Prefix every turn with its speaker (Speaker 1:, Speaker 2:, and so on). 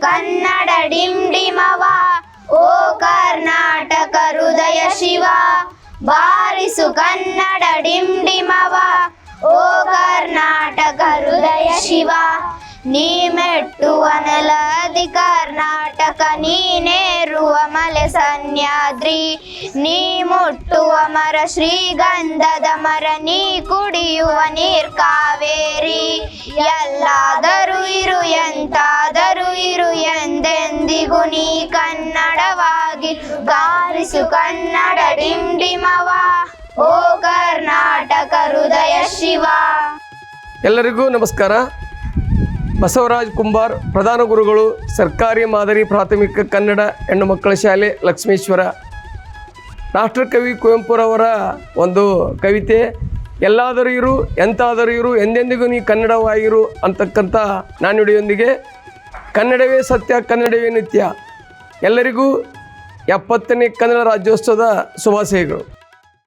Speaker 1: ಕನ್ನಡ ಡಿಂಡಿಮವ. ಓ ಕರ್ನಾಟಕ ಹೃದಯ ಶಿವ. ಬಾರಿಸು ಕನ್ನಡ ಡಿಂಡಿಮವ. ಓ ಕರ್ನಾಟಕ ಹೃದಯ ಶಿವ. ನೀ ಮೆಟ್ಟುವ ನೆಲದಿ ಕರ್ನಾಟಕ, ನೀನೇರುವ ಮಲೆ ಸನ್ಯಾದ್ರಿ. ನೀ ಮುಟ್ಟುವ ಮರ ಶ್ರೀಗಂಧದ ಮರ, ನೀ ಕುಡಿಯುವ ನೀರ್ ಕಾವೇರಿ. ಎಲ್ಲಾದರೂ ಕನ್ನಡವಾಗಿ ಗಾರಿಸು ಕನ್ನಡ ಡಿಂಡಿಮವ. ಓ ಕರ್ನಾಟಕ ಹೃದಯ ಶಿವ.
Speaker 2: ಎಲ್ಲರಿಗೂ ನಮಸ್ಕಾರ. ಬಸವರಾಜ್ ಕುಂಬಾರ್, ಪ್ರಧಾನ ಗುರುಗಳು, ಸರ್ಕಾರಿ ಮಾದರಿ ಪ್ರಾಥಮಿಕ ಕನ್ನಡ ಹೆಣ್ಣು ಮಕ್ಕಳ ಶಾಲೆ, ಲಕ್ಷ್ಮೇಶ್ವರ. ರಾಷ್ಟ್ರಕವಿ ಕುವೆಂಪುರವರ ಒಂದು ಕವಿತೆ, ಎಲ್ಲಾದರೂ ಇರು, ಎಂತಾದರೂ ಇರು, ಎಂದೆಂದಿಗೂ ನೀ ಕನ್ನಡವಾಗಿರು ಅಂತಕ್ಕಂಥ ನಾಣ್ಣುಡಿಯೊಂದಿಗೆ ಕನ್ನಡವೇ ಸತ್ಯ ಕನ್ನಡವೇ ನಿತ್ಯ. ಎಲ್ಲರಿಗೂ ಎಪ್ಪತ್ತನೇ ಕನ್ನಡ ರಾಜ್ಯೋತ್ಸವದ ಶುಭಾಶಯಗಳು.